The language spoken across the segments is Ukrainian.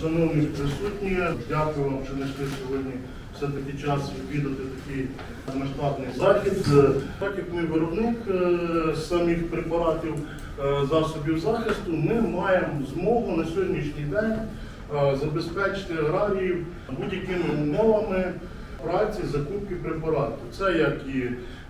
шановні присутні, дякую вам, що знайшли сьогодні все-таки час відвідати такий масштабний захід. Е, Так як ми виробник е, самих препаратів е, засобів захисту, ми маємо змогу на сьогоднішній день забезпечити аграріїв будь-якими умовами праці закупки препарату. Це як і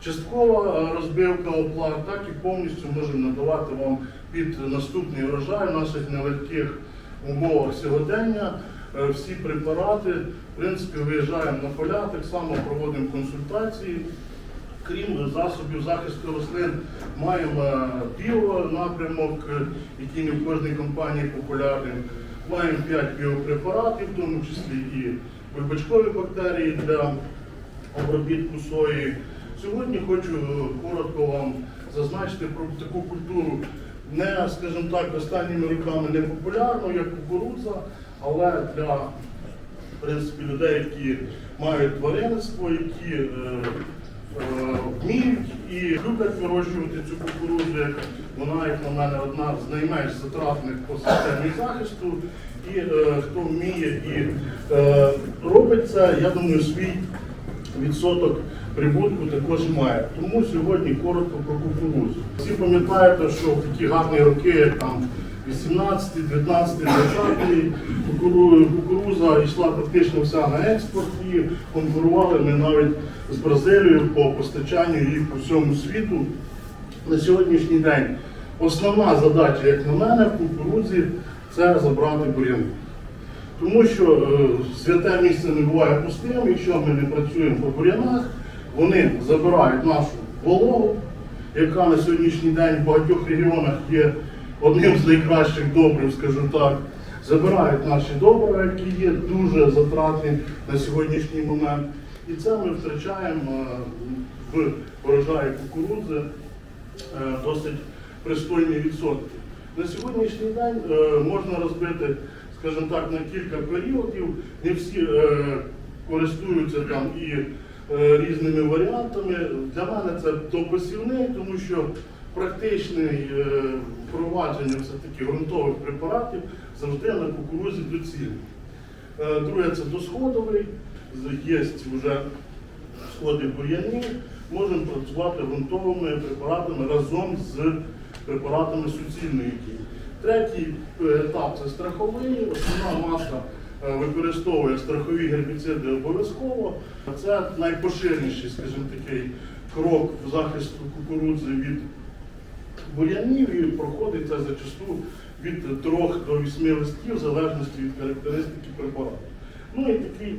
часткова розбивка оплат, так і повністю можемо надавати вам під наступний урожай в наших нелегких умовах сьогодення. Е, Всі препарати, в принципі, виїжджаємо на поля, так само проводимо консультації. Крім засобів захисту рослин, маємо біонапрямок, е, який не в кожній компанії популярний. Маємо 5 біопрепаратів, в тому числі і бульбачкові бактерії для обробітку сої. Сьогодні хочу е, коротко вам зазначити про таку культуру, не, скажімо так, останніми роками не популярну, як кукурудза, але для в принципі, людей, які мають тваринництво, які е, е, вміють і люблять вирощувати цю кукурудзу, вона, як на мене, одна з найменш затратних по системі захисту. І е, хто вміє і е, робить це, я думаю, свій відсоток прибутку також має. Тому сьогодні коротко про кукурудзу. Всі пам'ятаєте, що в такі гарні роки, як там 18, 19, 20 кукуру- кукуруза йшла практично вся на експорт і конкурували ми навіть з Бразилією по постачанню її по всьому світу. На сьогоднішній день основна задача, як на мене, в кукурудзі це забрати бур'яни. Тому що е, святе місце не буває пустим, якщо ми не працюємо по бур'янах, вони забирають нашу вологу, яка на сьогоднішній день в багатьох регіонах є одним з найкращих добрив, скажу так. Забирають наші добрива, які є дуже затратні на сьогоднішній момент. І це ми втрачаємо е, в урожаї кукурудзи е, досить пристойні відсотки. На сьогоднішній день е, можна розбити, скажімо так, на кілька періодів. Не всі користуються там і різними варіантами. Для мене це допосівний, тому що практичне е, впровадження все-таки ґрунтових препаратів завжди на кукурузі доцільне. Е, Друге це досходовий, є вже сходи бур'яні, можемо працювати ґрунтовими препаратами разом з препаратами суцільної дії. Третій е, етап це страховий. Основна маса е, використовує страхові гербіциди обов'язково. Це найпоширеніший, скажімо такий, крок в захисту кукурудзи від бур'янів і проходить це зачасту від 3 до 8 листків, в залежності від характеристики препарату. Ну і такий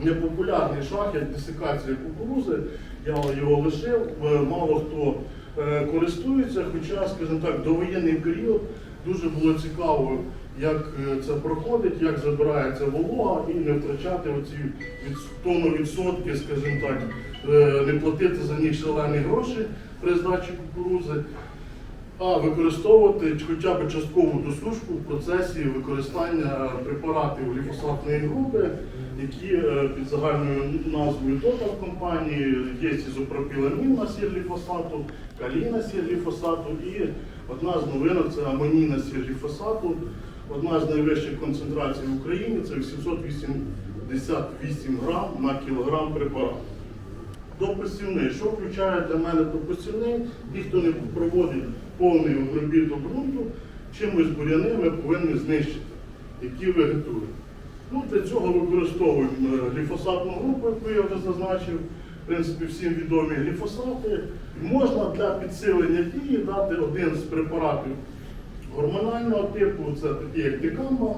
непопулярний шах, як десикація кукурузи, я його лишив, е, мало хто е, користується, хоча, скажімо так, довоєнний період дуже було цікаво, як е, це проходить, як забирається волога і не втрачати оці від, відсотки, скажімо так, е, не платити за них шалені гроші при здачі кукурузи а використовувати хоча б часткову досушку в процесі використання препаратів гліфосатної групи, які е, під загальною назвою ТОТА в компанії є ізопропіламін на сіль гліфосату, калійна сіль гліфосату і одна з новинок це амонійна сіль гліфосату. Одна з найвищих концентрацій в Україні це 788 грам на кілограм препарату. Допосівний. Що включає для мене допосівний? Ті, хто не проводить повний обробіток ґрунту, чимось буряни ми повинні знищити, які вегетують. Ну, для цього використовуємо е, гліфосатну групу, яку я вже зазначив. В принципі, всім відомі гліфосати. Можна для підсилення дії дати один з препаратів гормонального типу, це такі як дикамба,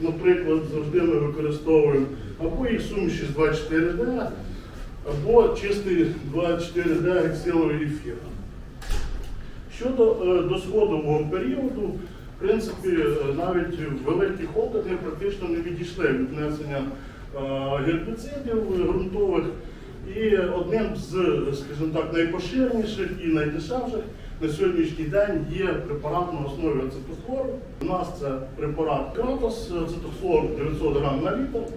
наприклад, завжди ми використовуємо або їх суміші з 24D, або чистий 24D гексиловий ефір. Щодо е, досходового періоду, в принципі, е, навіть великі холдинги практично не відійшли від внесення е, гербіцидів ґрунтових. І одним з, скажімо так, найпоширеніших і найдешевших на сьогоднішній день є препарат на основі ацетофлору. У нас це препарат Кратос, ацетофлор 900 грам на літр.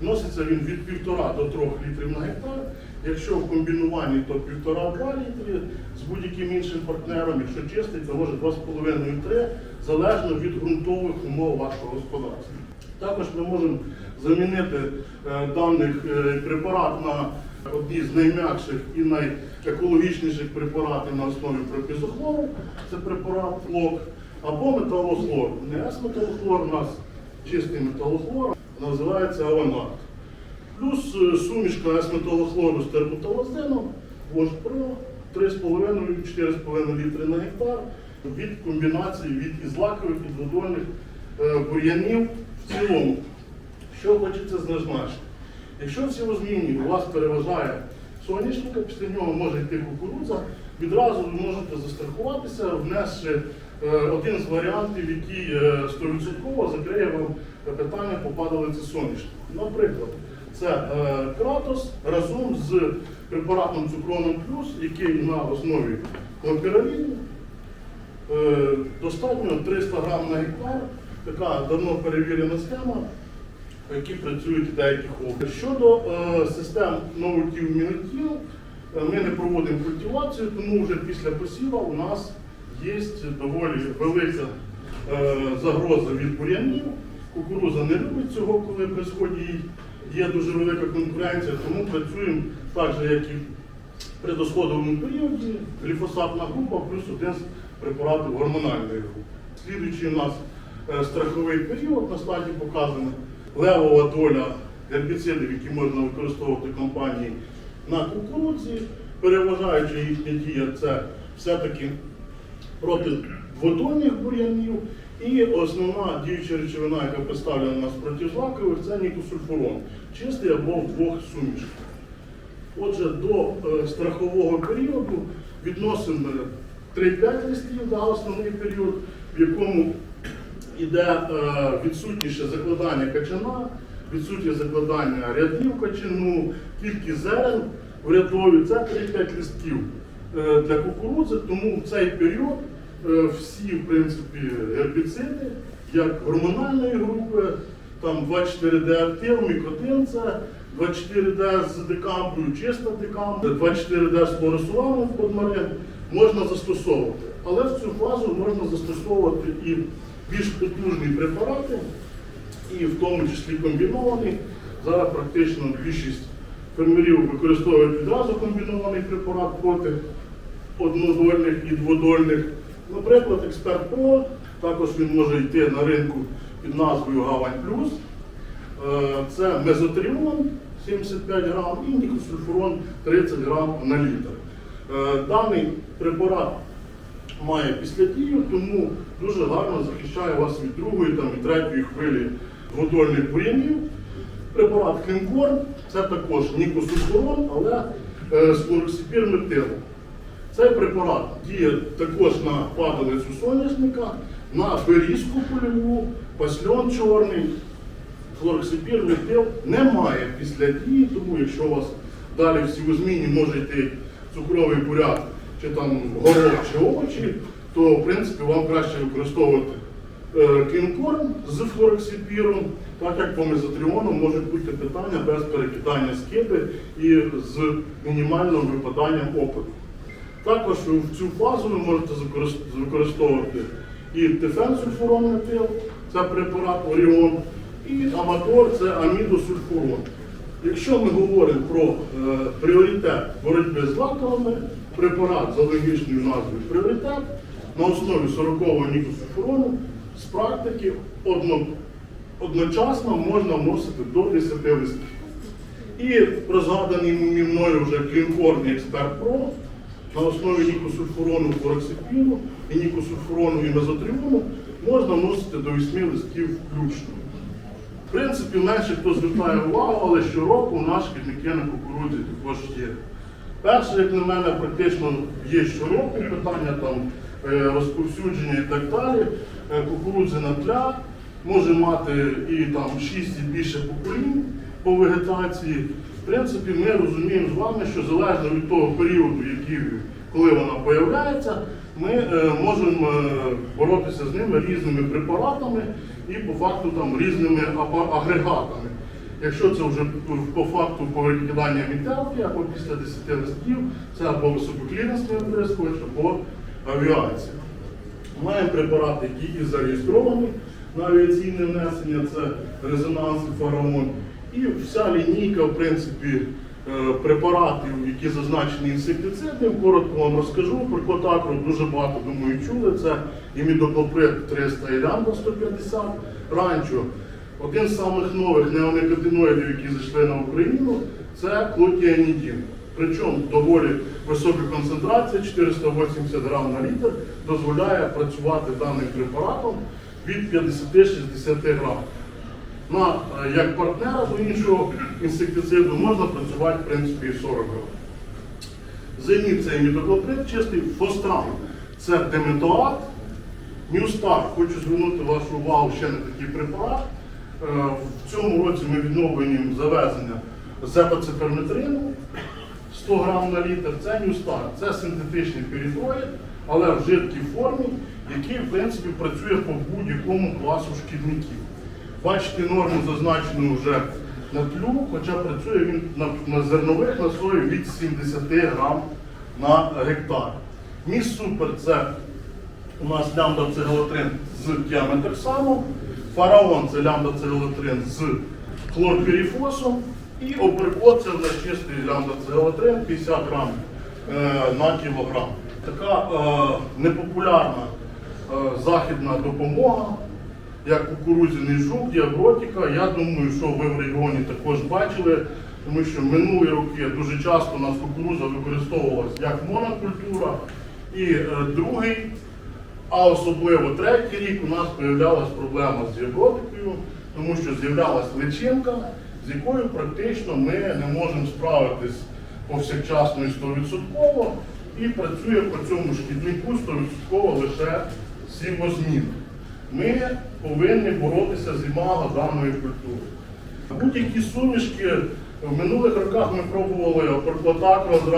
Вноситься він від 1,5 до 3 літрів на гектар. Якщо в комбінуванні, то 1,5-2 літри з будь-яким іншим партнером. Якщо чистий, то може 2,5-3, залежно від ґрунтових умов вашого господарства. Також ми можемо замінити е, даний е, препарат на одні з найм'якших і найекологічніших препаратів на основі пропізохлору. Це препарат флок, або металохлор. Не С-металохлор, у нас чистий металохлор, називається авангард. Плюс е, сумішка С-металохлору з терботалазином, Вожпро 3,5-4,5 літри на гектар від комбінації від ізлакових і водольних е, бур'янів в цілому. Що хочеться зазначити? Якщо в цілозміні у вас переважає соняшника, після нього може йти кукурудза, відразу ви можете застрахуватися, внесши е, один з варіантів, який е, 100% закриє вам питання по падалиці соняшника. Наприклад, це е, кратос разом з препаратом цукроном плюс, який на основі клопіравіну, Е, Достатньо 300 грам на гектар, така давно перевірена схема, по якій працюють деякі хлопці. Щодо е, систем новиків мінотів, е, ми не проводимо культивацію, тому вже після посіва у нас є доволі велика е, загроза від бур'янів. Кукуруза не любить цього, коли при сході є дуже велика конкуренція, тому працюємо так же, як і при досходовому періоді гліфосатна група плюс один з препаратів гормональної групи. Слідуючий у нас е, страховий період на слайді показано. Левова доля гербіцидів, які можна використовувати компанії на кукурудзі, переважаючи їхня дія, це все-таки проти водонних бур'янів. І основна діюча речовина, яка представлена у нас проти злакових, це нікосульфурон, чистий або в двох сумішках. Отже, до е, страхового періоду відносимо 3-5 листів, да, основний період, в якому йде е, відсутніше закладання качана, відсутнє закладання рядів качану, кількість зерен в це 3-5 листків е, для кукурудзи, тому в цей період е, всі в принципі, гербіциди, як гормональної групи, там 24D актив, мікотин це 24D з декампою, чиста декампа, 24D з флоресуаном подмарин можна застосовувати. Але в цю фазу можна застосовувати і більш потужні препарати, і в тому числі комбіновані. Зараз практично більшість фермерів використовують відразу комбінований препарат проти однодольних і дводольних. Наприклад, Експерт Про, також він може йти на ринку під назвою Гавань Плюс. Е, Це мезотріон 75 грам і нікосульфурон 30 грам на літр. Е, Даний препарат має післядію, тому дуже гарно захищає вас від другої там, і третьої хвилі водольних бур'янів. Препарат Клінкорн це також нікосульфурон, але е, з флороксипірметилом. Цей препарат діє також на падалицю соняшника, на берізку польову, пасльон чорний, флороксипір, метил не має після дії, тому якщо у вас далі в сівозміні може йти цукровий буряк, чи там горох, чи овочі, то в принципі вам краще використовувати е, кінкорн з флороксипіром, так як по мезотріону можуть бути питання без перекидання скиби і з мінімальним випаданням опаду. Також в цю фазу ви можете використовувати і тефенсульфурон метил, це препарат Оріон, і аматор це амідосульфурон. Якщо ми говоримо про е, пріоритет боротьби з лаковими, препарат за логічною назвою пріоритет на основі 40-го нікосульфурону з практики одно, одночасно можна вносити до 10 листків. І розгаданий мною вже клінкорний експерт Про на основі нікосульфурону флорексипіну і нікосульфурону і мезотріону можна вносити до 8 листків включно. В принципі, менше хто звертає увагу, але щороку у нас шкідники на кукурудзі також є. Перше, як на мене, практично є щороку питання там, е, розповсюдження і так далі. Е, Кукурудзяна тля може мати і там 6 і більше поколінь по вегетації. В принципі, ми розуміємо з вами, що залежно від того періоду, який, коли вона появляється, ми е, можемо боротися з ними різними препаратами і по факту там різними агрегатами. Якщо це вже по факту повикидання мітелки або після 10 листків, це або висококліренсний оприскувач, або авіація. Маємо препарат, який і зареєстрований на авіаційне внесення, це резонанс і фараон. І вся лінійка, в принципі, е, препаратів, які зазначені інсектицидним, коротко вам розкажу. Про котакру дуже багато, думаю, чули. Це імідоклоприд 300 і лямбда 150 ранчо. Один з самих нових неоникотиноїдів, які зайшли на Україну, це клотіанідін. Причому доволі висока концентрація, 480 грам на літр, дозволяє працювати даним препаратом від 50-60 грам. На, е, як партнера до іншого інсектициду можна працювати в принципі і 40 грам. Зеніт це імідоклоприд чистий, фостран це деметоат, Ньюстар. Хочу звернути вашу увагу ще на такий препарат. Е, В цьому році ми відновлюємо завезення зепацеперметрину 100 грам на літр. Це Ньюстар. Це синтетичний перітроїд, але в жидкій формі, який в принципі працює по будь-якому класу шкідників. Бачите, норму зазначену вже на тлю, хоча працює він на, зернових насою від 70 грам на гектар. Міс супер це у нас лямбда цегалотрин з діаметр діаметрексамом, фараон це лямбда цегалотрин з хлорпіріфосом, і оперкот це вже чистий лямбда цегалотрин 50 грам е, на кілограм. Така е, непопулярна е, західна допомога як кукурудзяний жук, діабротика. Я думаю, що ви в регіоні також бачили, тому що минулі роки дуже часто у нас кукурудза використовувалася як монокультура. І е, другий, а особливо третій рік у нас з'являлася проблема з діабротикою, тому що з'являлася личинка, з якою практично ми не можемо справитись повсякчасно і 100%, і працює по цьому шкіднику 100% лише сівозмін ми повинні боротися з імаго даної культури. Будь-які сумішки в минулих роках ми пробували перкотакро з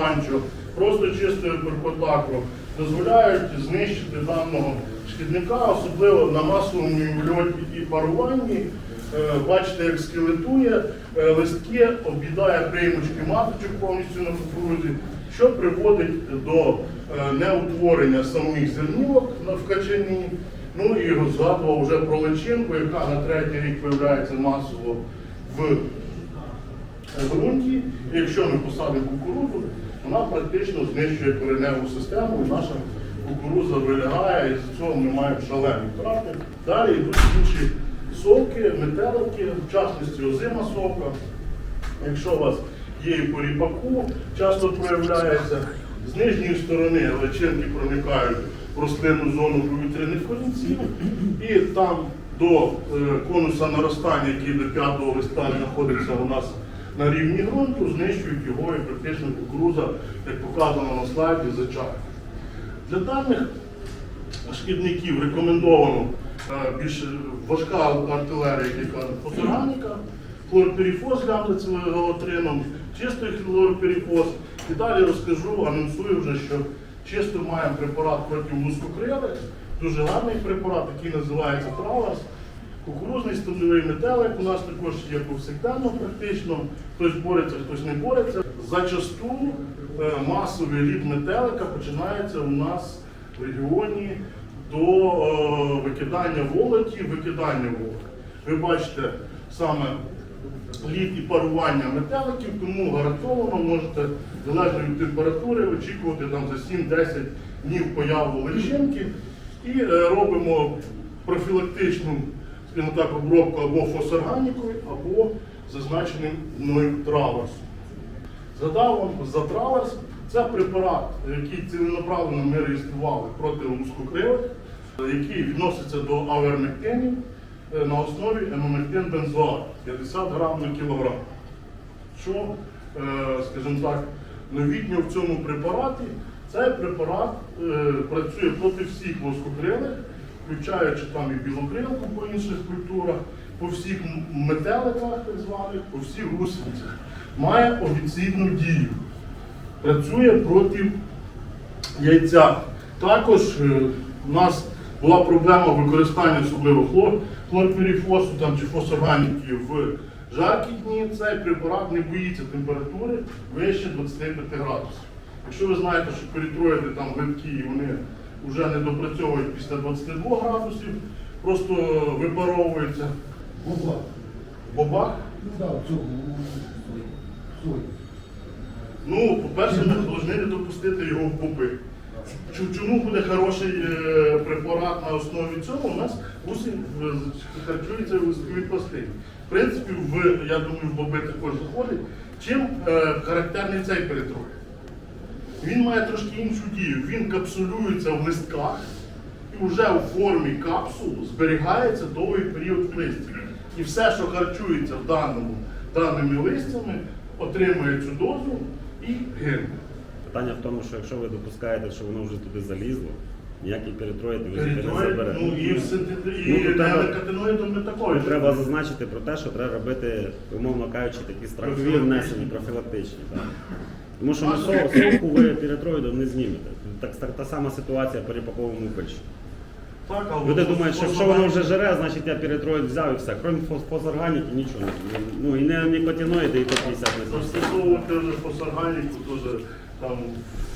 просто чистою перкотакро, дозволяють знищити даного шкідника, особливо на масовому льоті і паруванні. Е, Бачите, як скелетує, е, листки об'їдає приймочки маточок повністю на кукурудзі, що приводить до е, неутворення самих зернівок на вкачанні. Ну і згадував вже про личинку, яка на третій рік виявляється масово в ґрунті. Якщо ми посадимо кукурудзу, вона практично знищує кореневу систему, і наша кукурудза вилягає, і з цього ми маємо шалені втрати. Далі йдуть інші совки, метелики, в частності озима совка. Якщо у вас є і по ріпаку, часто проявляється, з нижньої сторони личинки проникають в рослинну зону повітряних корінців, і там до е, конуса наростання, який до п'ятого листа знаходиться у нас на рівні ґрунту, знищують його і практично кукуруза, як показано на слайді, зачає. Для даних шкідників рекомендовано е, більш важка артилерія, яка фосфорганіка, хлорперіфоз лямбдацилоголотрином, чистий хлорперіфоз. І далі розкажу, анонсую вже, що чисто маємо препарат проти лускокрилих, дуже гарний препарат, який називається Траверс. Кукурузний стебловий метелик у нас також є повсякденно практично, хтось бореться, хтось не бореться. Зачасту е, масовий лід метелика починається у нас в регіоні до е, викидання волоті, викидання волоті. Ви бачите саме лід і парування метеликів, тому гарантовано можете залежно від температури очікувати там за 7-10 днів появу личинки і е, робимо профілактичну скажімо так, обробку або фосорганікою, або зазначеним мною траверсом. Задав вам за траверс. Це препарат, який ціленаправленно ми реєстрували проти лускокривих, який відноситься до авермектинів е, на основі емомектин бензоат 50 грам на кілограм. Що, е, скажімо так, новітньо в цьому препараті, цей препарат е, працює проти всіх лоскокрилих, включаючи там і білокрилку по інших культурах, по всіх метеликах так званих, по всіх гусеницях. Має офіційну дію. Працює проти яйця. Також е, у нас була проблема використання особливо хлор, хлорпіріфосу там, чи фосорганіки в жаркі дні. Цей препарат не боїться температури вище 25 градусів. Якщо ви знаєте, що перетроїти там литки і вони вже не допрацьовують після 22 градусів, просто випаровується Баба. бобах. Ну да, в цьому. Ну, по-перше, ми повинні не допустити його в боби. Чому буде хороший е, препарат на основі цього? У нас гусінь е, харчується в листковій. В принципі, в, я думаю, в боби також заходить. Чим е, характерний цей перетрой? Він має трошки іншу дію. Він капсулюється в листках і вже у формі капсул зберігається довгий період в листі. І все, що харчується в даному, даними листями, отримує цю дозу і гине. Питання в тому, що якщо ви допускаєте, що воно вже туди залізло, ніякий перетроїд не заберете. ну і в синтет- і Ну, не такої. Треба зазначити про те, що треба робити, умовно кажучи, такі страхові внесені, профілактичні. Так. Тому що на сол- ви перетроїдом не знімете. Так, так, та сама ситуація по ріпаковому пильщу. Так, Люди думають, що якщо воно вже жере, значить я перетроїд взяв і все. Крім фос- фосорганіки, нічого не Ну і не нікотиноїди, і то 50 не. Застосовувати вже фосорганіку, дуже там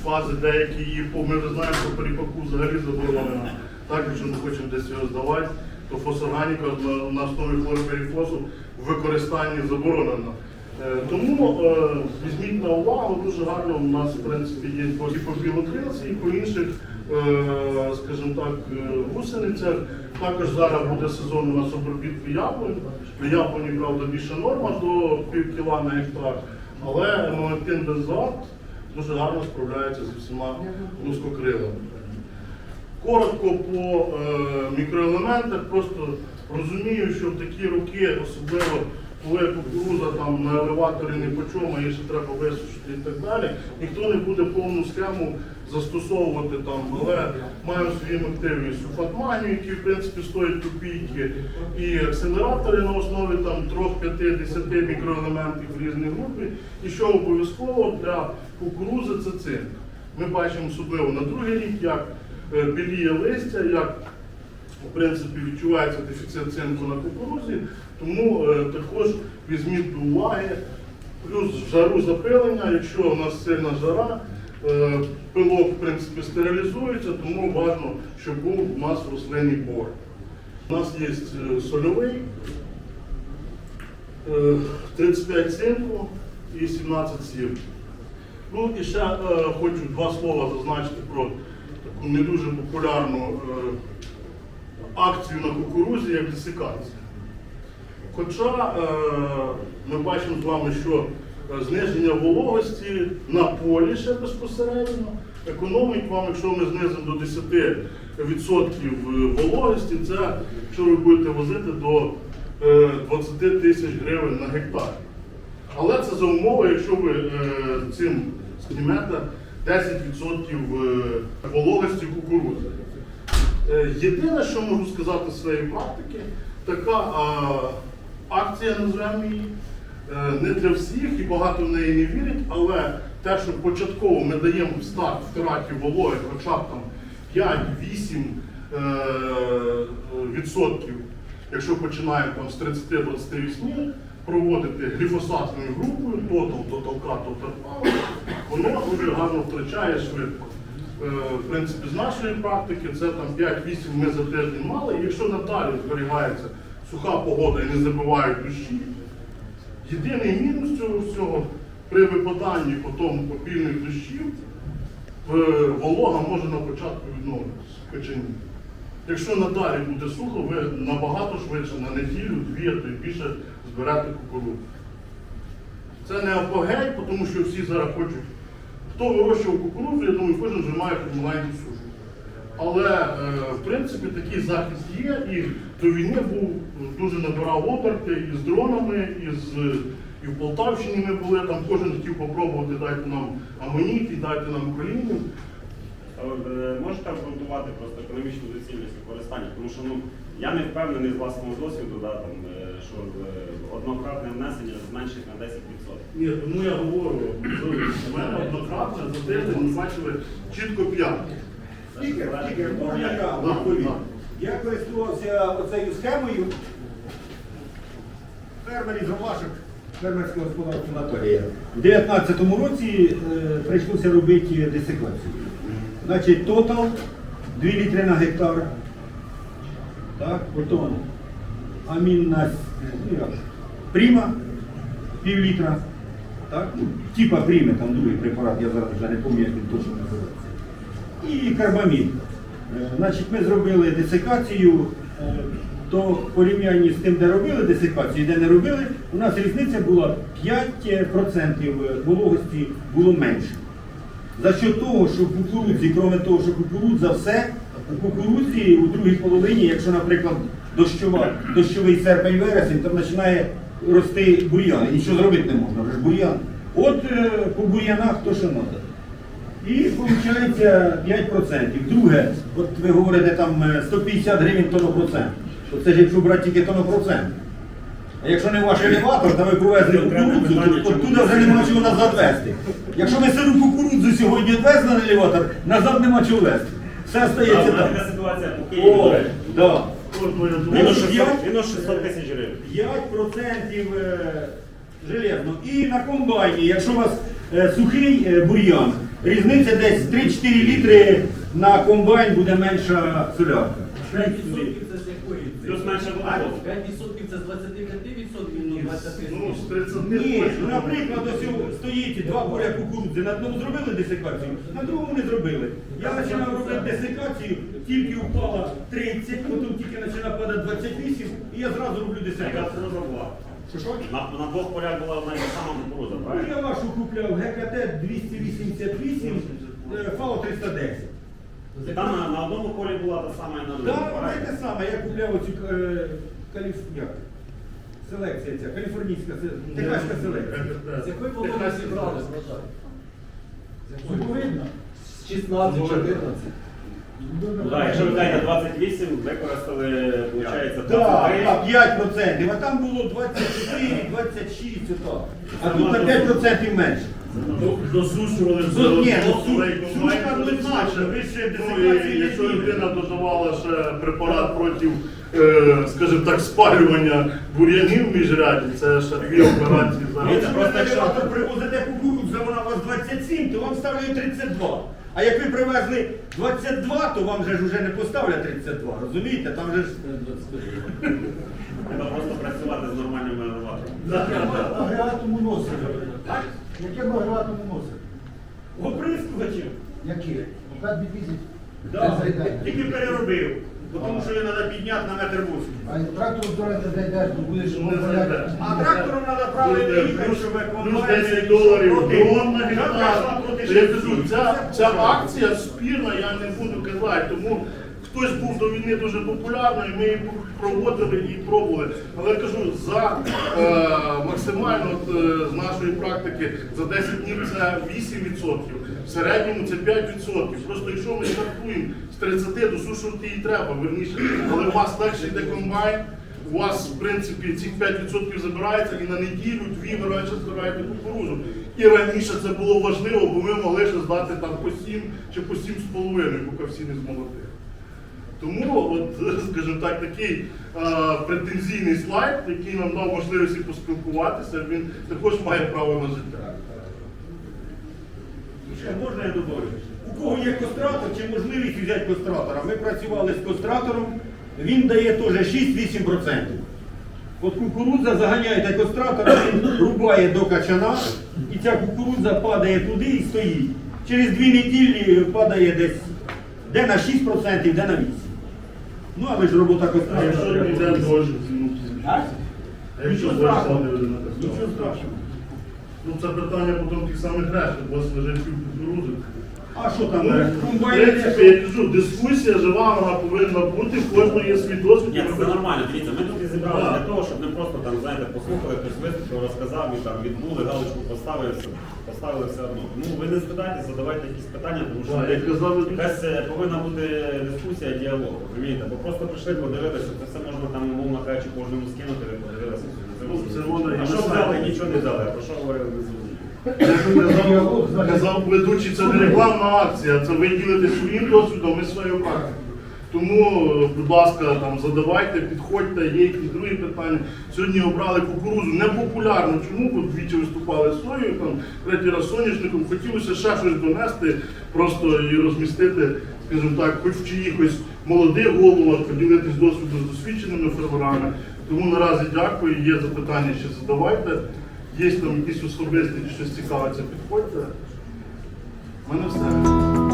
фази деякі її, ми вже знаємо, що перепаку взагалі заборонено. Так, якщо ми хочемо десь його здавати, то фосорганіка на, на основі хлорперіфосу в використанні заборонена. Е, Тому е, візьміть на увагу, дуже гарно у нас в принципі є і по білокрилці, і по інших, е, скажімо так, гусеницях. Також зараз буде сезон у нас обробітку яблунь. На яблуні, правда, більша норма до пів кіла на гектар, але Мелантин Бензоат дуже гарно справляється зі всіма лускокрилами. Коротко по мікроелементах, просто розумію, що в такі роки, особливо коли кукуруза там на елеваторі не по чому, її ще треба висушити і так далі, ніхто не буде повну схему застосовувати там, але маємо своїм активі і сульфат магнію, який в принципі стоїть копійки, і акселератори на основі там 3-5-10 мікроелементів в різній групі. І що обов'язково для кукурузи це цинк. Ми бачимо особливо на другий рік, як е, біліє листя, як в принципі відчувається дефіцит цинку на кукурузі, тому е, також візьміть до уваги. Плюс жару запилення, якщо у нас сильна жара, е, пилок в принципі стерилізується, тому важливо, щоб був у нас рослинний бор. У нас є е, сольовий, е, 35 цинку і 17 сірки. Ну і ще е, хочу два слова зазначити про таку не дуже популярну е, акцію на кукурузі як десикація. Хоча е, ми бачимо з вами, що е, зниження вологості на полі ще безпосередньо економить вам, якщо ми знизимо до 10% вологості, це якщо ви будете возити до е, 20 тисяч гривень на гектар. Але це за умови, якщо ви е, цим знімете 10% е, вологості кукурузи. Е, Єдине, що можу сказати з своєї практики, така акція, називаємо її, е, не для всіх і багато в неї не вірять, але те, що початково ми даємо старт втраті вологи хоча б там 5-8 е, відсотків, якщо починаємо там з 30-28, проводити гліфосатною групою, тотал, тоталка, тоталпау, воно дуже гарно втрачає швидко. Е, В принципі, з нашої практики це там 5-8 ми за тиждень мали. І якщо надалі зберігається суха погода і не забивають дощі, єдиний мінус цього всього при випаданні потім попільних дощів е, волога може на початку відновитися качані. Якщо надалі буде сухо, ви набагато швидше на неділю, дві, то й більше зберете кукурудзу. Це не апогей, тому що всі зараз хочуть. Хто вирощував кукурудзу, я думаю, кожен вже має маленьку сушу. Але е, в принципі такий захист є, і до війни був дуже набирав оберти і з дронами, і, з, і в Полтавщині ми були, там кожен хотів попробувати, дайте нам амоніт і дайте нам Україну. Е, Можете обґрунтувати просто економічну доцільність використання, тому що ну я не впевнений з власного досвіду, да, там, е, що е, однократне внесення зменшить на 10%. Ні, тому я говорю, у мене однократно за тиждень ми бачили чітко п'ять. Спікер, спікер, Ну, можна я відповім? Я користувався оцею схемою. Фермер із Ромашок, фермерське господарство Анатолія. У 2019 році е, прийшлося робити десикацію. Значить, тотал 2 літри на гектар. так, потім амінна ну, як, пріма, пів літра, так, ну, типа пріми, там другий препарат, я зараз вже не пам'ятаю, як він точно називається. І карбамід. Е, Значить, ми зробили десикацію, е, то в порівнянні з тим, де робили десикацію де не робили, у нас різниця була 5% вологості було менше. За що того, що в кукурудзі, крім того, що кукурудза все, у кукурудзі у другій половині, якщо, наприклад, дощова, дощовий серпень вересень, там починає рости бур'ян. І нічого зробити не можна, вже ж бур'ян. От е, по бур'янах то що треба. І виходить 5%. Друге, от ви говорите там е, 150 гривень тонопроцент. То це ж якщо брати тільки тонопроцент. А якщо не ваш елеватор, то ви привезли кукурудзу, то оттуда вже нема чого назад везти. Якщо ми сиру кукурудзу сьогодні відвезли на елеватор, назад нема чого везти. Все Так, стається так. така ситуація по. Да. Думаю, Мінус Ну, 600 я- мінус 600 тисяч гривень. 5% е, железно. І на комбайні, якщо у вас е, сухий е, бур'ян, різниця десь 3-4 літри на комбайн буде менша солярка. 5% це з якої? Плюс менше А, 5% це з 25% ну 20 ну, з 30 Ні, ну, наприклад, ось стоїть два поля кукурудзи, на одному зробили десикацію, на другому не зробили. Я починав робити десикацію, тільки впала 30, потім тільки починав падати 28, і я зразу роблю десикацію. На, на двох полях була одна і та сама кукуруза, Ну, правильно? Я вашу купляв ГКТ 288, е, ФАО 310. І там на, на одному полі була та сама і на Так, другому, вона правильно? те саме, я купляв оцю е, каліф... як? Селекція ця, каліфорнійська, се- техаська селекція. З якої вологи зібрали врожай? З якої? Видно. З 16, 14. Ну, якщо ви кажете 28, використали, виходить, Так, 23. 5%. а там було 24, 26, отак. А тут на 5% менше. Ну, Досушували Ну, ні, ну, все, су- сушка однозначно, ви ще Ну, і десикації Якщо людина додавала ще препарат проти, е, скажімо так, спалювання бур'янів в міжряді, це ще дві операції Якщо зараз. ви на елеватор привозите кукурудзу, вона у вас 27, то вам ставлять 32. А як ви привезли 22, то вам же ж вже не поставлять 32, розумієте? Там же ж... Треба просто працювати з нормальними. Агрегатом уносили. Яким агрегатом уносили? Оприскувачем. Яким? Тільки переробив. Бо Тому що його треба підняти на метр 80. А трактор здорожче зайдеш, то будеш Не зайде. А трактором треба правильно Буде їхати, щоб Плюс комбайн 10 доларів. Проти- дрон на гектар. проти Я кажу, ця, ця акція спірна, я не буду казати, тому хтось був до війни дуже популярний, ми її проводили і пробували. Але я кажу, за е, максимально от, е, з нашої практики за 10 днів це 8%, в середньому це 5%. Просто якщо ми стартуємо з 30 досушувати її треба, верніше. Але у вас легше йде комбайн. У вас, в принципі, цих 5% забирається і на неділю, дві ви збираєте кукурузу. І раніше це було важливо, бо ми могли ще здати там по 7 чи по 7,5, поки всі не змолотили. Тому, от, скажімо так, такий е, претензійний слайд, який нам дав можливості поспілкуватися, він також має право на життя. Ще можна я добавлю? У кого є костратор чи можливість взяти костратора? Ми працювали з костратором, він дає теж 6-8%. От кукурудза заганяєте костратор, він рубає до качана, і ця кукурудза падає туди і стоїть. Через дві неділі падає десь де на 6%, де на 8%. Ну, але ж робота А якщо не йде дощ, ну, А? а якщо Нічого дощ страшного. падає, ви Нічого написали. страшного. Ну це питання потім тих самих решт, бо вас лежить пів. А що там? Ну, е, в комбайн принципі, я кажу, дискусія жива, вона повинна бути, в кожного є свій досвід. Ні, це нормально. Дивіться, ми тут і для того, щоб не просто там, знаєте, послухали, хтось виступив, розказав і там відбули, галочку поставили, все, поставили все одно. Тому ви не спитайте, задавайте якісь питання, тому що як казав якась е, повинна бути дискусія, діалог, розумієте? Бо просто прийшли, подивилися, це все можна там, умовно кажучи, кожному скинути, ви подивилися. Ну, це воно і А що взяли, нічого не взяли, про що говорили, не зрозуміло. Казав, казав ведучий, це не рекламна акція, це ви ділите своїм досвідом і своєю практикою. Тому, е, будь ласка, там задавайте, підходьте, є якісь другі питання. Сьогодні обрали кукурузу непопулярну. Чому? Бо двічі виступали з соєю, там третій раз соняшником. Хотілося ще щось донести, просто і розмістити, скажімо так, хоч в чиїхось молодих головах, поділитись досвідом з досвідченими фермерами. Тому наразі дякую. Є запитання, ще задавайте. Є там якісь особисті щось цікаве, це підходьте. У мене все.